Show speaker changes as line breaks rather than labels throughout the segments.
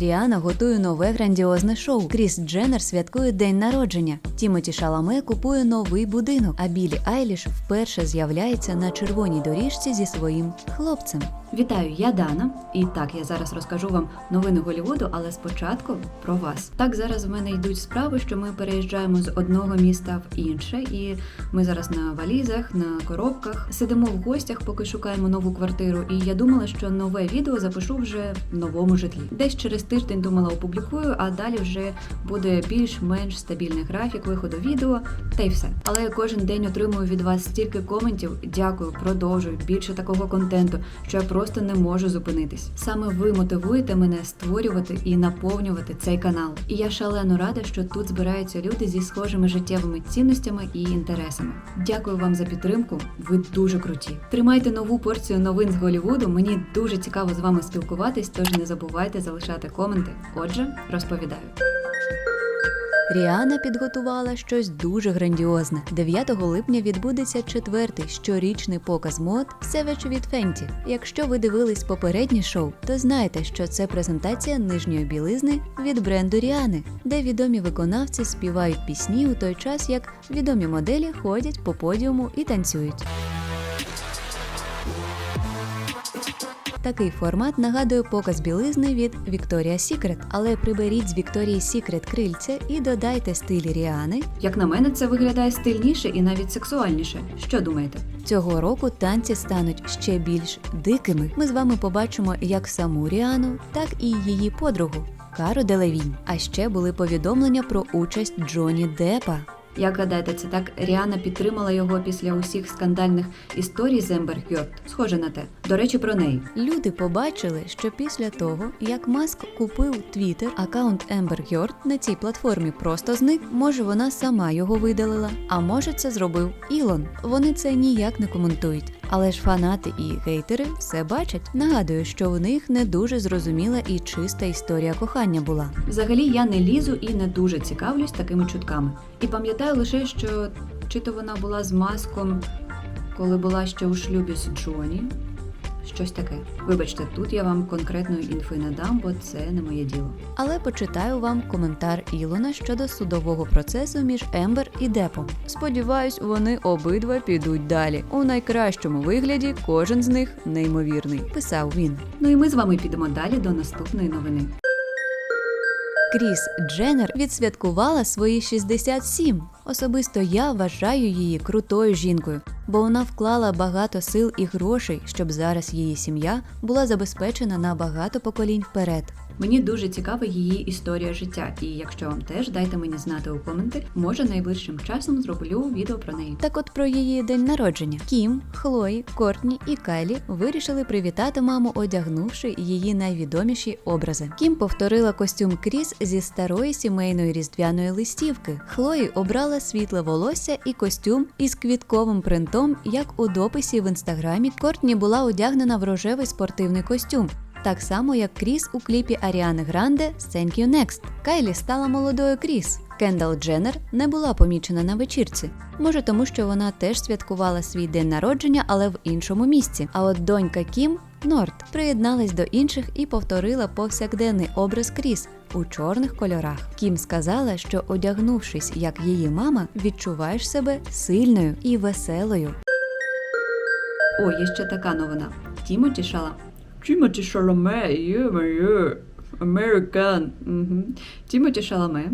Ріана готує нове грандіозне шоу. Кріс Дженнер святкує день народження. Тімоті Шаламе купує новий будинок. А Білі Айліш вперше з'являється на червоній доріжці зі своїм хлопцем. Вітаю, я Дана. І так, я зараз розкажу вам новини Голівуду, але спочатку про вас. Так зараз в мене йдуть справи, що ми переїжджаємо з одного міста в інше, і ми зараз на валізах, на коробках сидимо в гостях, поки шукаємо нову квартиру. І я думала, що нове відео запишу вже в новому житлі. Десь через тиждень думала опублікую, а далі вже буде більш-менш стабільний графік виходу відео, та й все. Але я кожен день отримую від вас стільки коментів. Дякую, продовжую більше такого контенту, що я просто не можу зупинитись. Саме ви мотивуєте мене створювати і наповнювати цей канал. І я шалено рада, що тут збираються люди зі схожими життєвими цінностями і інтересами. Дякую вам за підтримку. Ви дуже круті. Тримайте нову порцію новин з Голівуду. Мені дуже цікаво з вами спілкуватись, тож не забувайте залишати коменти. Отже, розповідаю. Ріана підготувала щось дуже грандіозне. 9 липня відбудеться четвертий щорічний показ мод Savage від Fenty. Якщо ви дивились попереднє шоу, то знаєте, що це презентація нижньої білизни від бренду Ріани, де відомі виконавці співають пісні у той час, як відомі моделі ходять по подіуму і танцюють. Такий формат нагадує показ білизни від Victoria's Secret, але приберіть з Victoria's Secret крильця і додайте стиль Ріани. Як на мене, це виглядає стильніше і навіть сексуальніше. Що думаєте? Цього року танці стануть ще більш дикими. Ми з вами побачимо як саму Ріану, так і її подругу Кару Делевінь. А ще були повідомлення про участь Джоні Деппа. Як гадаєте, це так Ріана підтримала його після усіх скандальних історій з Ембер? Схоже на те. До речі, про неї. Люди побачили, що після того, як Маск купив Твіттер, акаунт Ембер Хьорд на цій платформі просто зник. Може, вона сама його видалила, а може, це зробив Ілон. Вони це ніяк не коментують. Але ж фанати і гейтери все бачать. Нагадую, що у них не дуже зрозуміла і чиста історія кохання була. Взагалі я не лізу і не дуже цікавлюсь такими чутками. І пам'ятаю лише, що чи то вона була з маском, коли була ще у шлюбі з Джоні. Щось таке. Вибачте, тут я вам конкретної інфи не дам, бо це не моє діло. Але почитаю вам коментар Ілона щодо судового процесу між Ембер і Депом. Сподіваюсь, вони обидва підуть далі. У найкращому вигляді кожен з них неймовірний. Писав він. Ну і ми з вами підемо далі до наступної новини. Кріс Дженнер відсвяткувала свої 67. Особисто я вважаю її крутою жінкою, бо вона вклала багато сил і грошей, щоб зараз її сім'я була забезпечена на багато поколінь вперед. Мені дуже цікава її історія життя, і якщо вам теж дайте мені знати у коменти, може найближчим часом зроблю відео про неї. Так от про її день народження. Кім, Хлої, Кортні і Кайлі вирішили привітати маму, одягнувши її найвідоміші образи. Кім повторила костюм Кріс зі старої сімейної різдвяної листівки. Хлої обрала світле волосся і костюм із квітковим принтом, як у дописі в інстаграмі. Кортні була одягнена в рожевий спортивний костюм. Так само, як Кріс у кліпі Аріани Гранде «Thank You Next». Кайлі стала молодою Кріс. Кендал Дженнер не була помічена на вечірці. Може, тому що вона теж святкувала свій день народження, але в іншому місці. А от донька Кім Норт приєдналась до інших і повторила повсякденний образ Кріс у чорних кольорах. Кім сказала, що одягнувшись як її мама, відчуваєш себе сильною і веселою. О, є ще така новина. Тімоті Шала. Тімоті Шаламе, є Американ. Угу. Тімоті Шаламе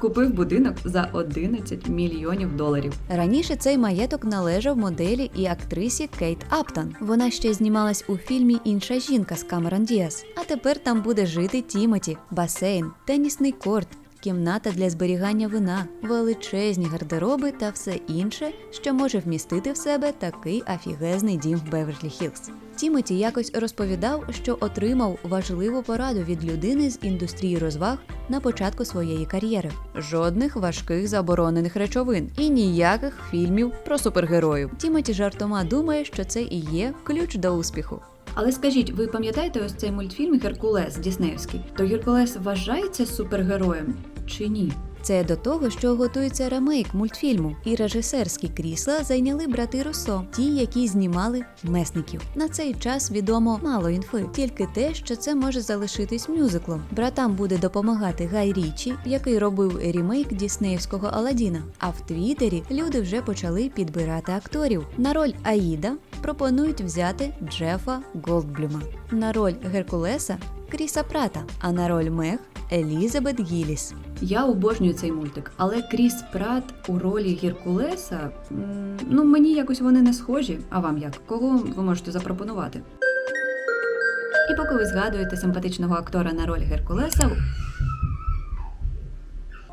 купив будинок за 11 мільйонів доларів. Раніше цей маєток належав моделі і актрисі Кейт Аптон. Вона ще знімалась у фільмі Інша жінка з Камерон Діас. А тепер там буде жити Тімоті, басейн, тенісний корт. Кімната для зберігання вина, величезні гардероби та все інше, що може вмістити в себе такий афігезний дім в Беверлі Хіллз. Тімоті якось розповідав, що отримав важливу пораду від людини з індустрії розваг на початку своєї кар'єри: жодних важких заборонених речовин і ніяких фільмів про супергероїв. Тімоті жартома думає, що це і є ключ до успіху. Але скажіть, ви пам'ятаєте ось цей мультфільм Геркулес Діснеївський? То Геркулес вважається супергероєм чи ні? Це до того, що готується ремейк мультфільму, і режисерські крісла зайняли брати Руссо, ті, які знімали месників. На цей час відомо мало інфи, тільки те, що це може залишитись мюзиклом. Братам буде допомагати Гай Річі, який робив ремейк Діснеївського Аладдіна. А в Твіттері люди вже почали підбирати акторів. На роль Аїда пропонують взяти Джефа Голдблюма. На роль Геркулеса Кріса Прата, а на роль Мех Елізабет Гіліс. Я обожнюю цей мультик, але Кріс Прат у ролі Геркулеса. Ну мені якось вони не схожі. А вам як? Кого ви можете запропонувати? І поки ви згадуєте симпатичного актора на роль Геркулеса.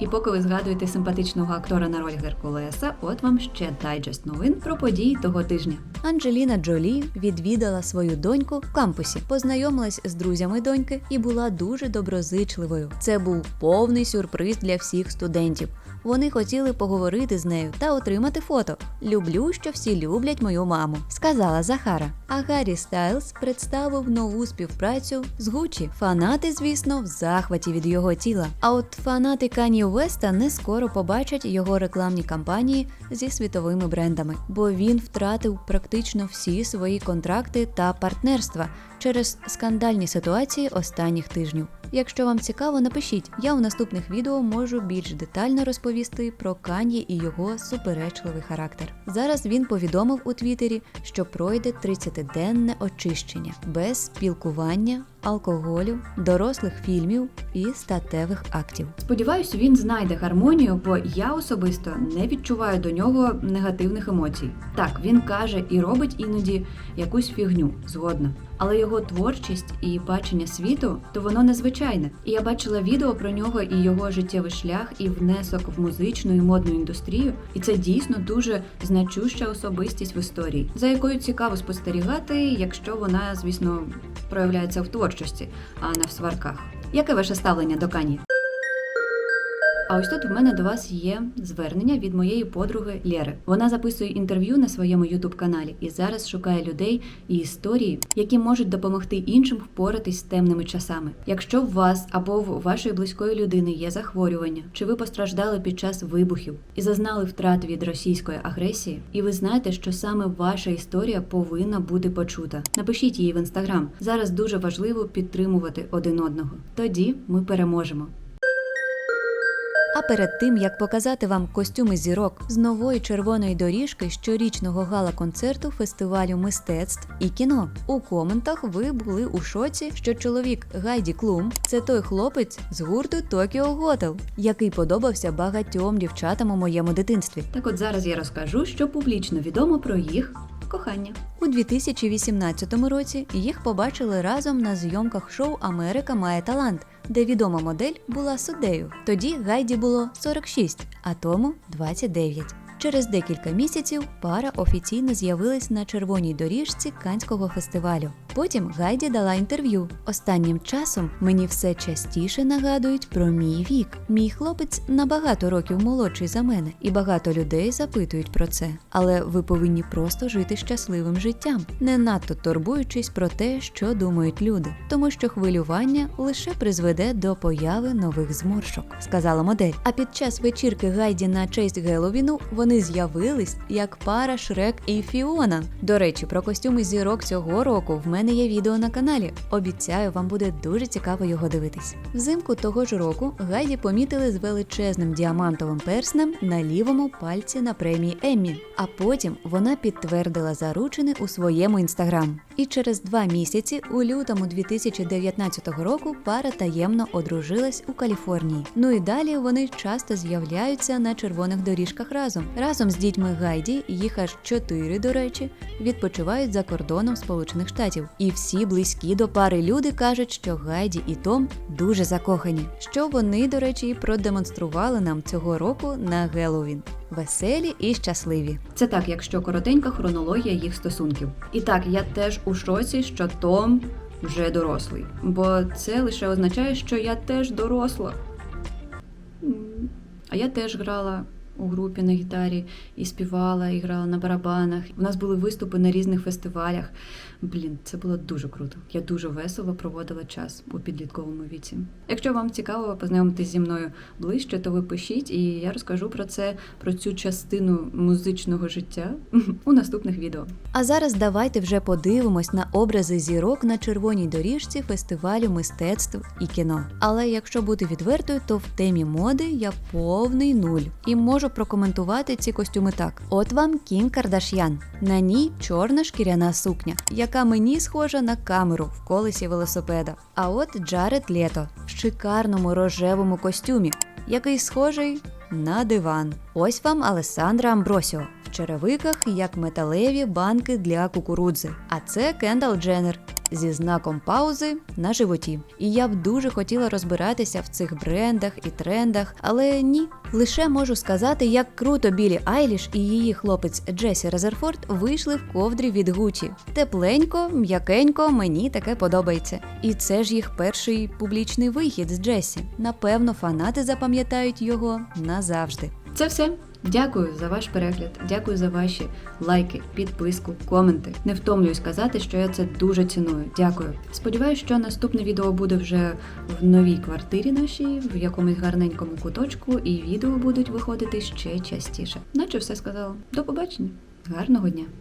І поки ви згадуєте симпатичного актора на роль Геркулеса, от вам ще дайджест новин про події того тижня. Анджеліна Джолі відвідала свою доньку в кампусі, познайомилась з друзями доньки і була дуже доброзичливою. Це був повний сюрприз для всіх студентів. Вони хотіли поговорити з нею та отримати фото. Люблю, що всі люблять мою маму, сказала Захара. А Гаррі Стайлз представив нову співпрацю з Гучі. Фанати, звісно, в захваті від його тіла. А от фанати Кані Уеста не скоро побачать його рекламні кампанії зі світовими брендами, бо він втратив практично всі свої контракти та партнерства через скандальні ситуації останніх тижнів. Якщо вам цікаво, напишіть. Я у наступних відео можу більш детально розповісти про Кан'ї і його суперечливий характер. Зараз він повідомив у Твіттері, що пройде 30-денне очищення без спілкування, алкоголю, дорослих фільмів і статевих актів. Сподіваюсь, він знайде гармонію, бо я особисто не відчуваю до нього негативних емоцій. Так, він каже і робить іноді якусь фігню, згодна. Але його творчість і бачення світу то воно незвичайне. І я бачила відео про нього і його життєвий шлях, і внесок в музичну і модну індустрію. І це дійсно дуже значуща особистість в історії, за якою цікаво спостерігати, якщо вона, звісно, проявляється в творчості, а не в сварках. Яке ваше ставлення до Кані? А ось тут в мене до вас є звернення від моєї подруги Лєри. Вона записує інтерв'ю на своєму ютуб каналі і зараз шукає людей і історії, які можуть допомогти іншим впоратись з темними часами. Якщо в вас або в вашої близької людини є захворювання, чи ви постраждали під час вибухів і зазнали втрат від російської агресії, і ви знаєте, що саме ваша історія повинна бути почута. Напишіть її в інстаграм. Зараз дуже важливо підтримувати один одного. Тоді ми переможемо. А перед тим як показати вам костюми зірок з нової червоної доріжки щорічного гала-концерту фестивалю мистецтв і кіно. У коментах ви були у шоці, що чоловік Гайді Клум це той хлопець з гурту Токіо Готел, який подобався багатьом дівчатам у моєму дитинстві. Так от зараз я розкажу, що публічно відомо про їх. Кохання у 2018 році їх побачили разом на зйомках шоу Америка має талант, де відома модель була суддею. Тоді Гайді було 46, а тому 29. Через декілька місяців пара офіційно з'явилась на червоній доріжці Канського фестивалю. Потім Гайді дала інтерв'ю. Останнім часом мені все частіше нагадують про мій вік. Мій хлопець набагато років молодший за мене, і багато людей запитують про це. Але ви повинні просто жити щасливим життям, не надто турбуючись про те, що думають люди, тому що хвилювання лише призведе до появи нових зморшок, сказала модель. А під час вечірки Гайді на честь Геловіну вони з'явились як пара Шрек і Фіона. До речі, про костюми зірок цього року в мене є відео на каналі. Обіцяю, вам буде дуже цікаво його дивитись. Взимку того ж року Гайді помітили з величезним діамантовим перснем на лівому пальці на премії Еммі. А потім вона підтвердила заручини у своєму інстаграм. І через два місяці, у лютому 2019 року, пара таємно одружилась у Каліфорнії. Ну і далі вони часто з'являються на червоних доріжках разом. Разом з дітьми Гайді, їх аж чотири, до речі, відпочивають за кордоном Сполучених Штатів. І всі близькі до пари люди кажуть, що Гайді і Том дуже закохані. Що вони, до речі, і продемонстрували нам цього року на Геловін. Веселі і щасливі. Це так, якщо коротенька хронологія їх стосунків. І так, я теж у шоці, що Том вже дорослий, бо це лише означає, що я теж доросла. А я теж грала у групі на гітарі, і співала, і грала на барабанах. У нас були виступи на різних фестивалях. Блін, це було дуже круто. Я дуже весело проводила час у підлітковому віці. Якщо вам цікаво познайомитись зі мною ближче, то ви пишіть, і я розкажу про це, про цю частину музичного життя у наступних відео. А зараз давайте вже подивимось на образи зірок на червоній доріжці фестивалю мистецтв і кіно. Але якщо бути відвертою, то в темі моди я повний нуль і можу прокоментувати ці костюми так: от вам Кім Кардаш'ян. На ній чорна шкіряна сукня, яка мені схожа на камеру в колесі велосипеда. А от Джаред Лето в шикарному рожевому костюмі, який схожий на диван. Ось вам Алесандра Амбросіо в черевиках як металеві банки для кукурудзи. А це Кендал Дженнер зі знаком паузи на животі. І я б дуже хотіла розбиратися в цих брендах і трендах, але ні. Лише можу сказати, як круто Білі Айліш і її хлопець Джесі Резерфорд вийшли в ковдрі від Гучі. Тепленько, м'якенько, мені таке подобається. І це ж їх перший публічний вихід з Джесі. Напевно, фанати запам'ятають його назавжди. Це все. Дякую за ваш перегляд, дякую за ваші лайки, підписку, коменти. Не втомлююсь казати, що я це дуже ціную. Дякую. Сподіваюсь, що наступне відео буде вже в новій квартирі нашій, в якомусь гарненькому куточку, і відео будуть виходити ще частіше. Наче все сказала. До побачення. Гарного дня!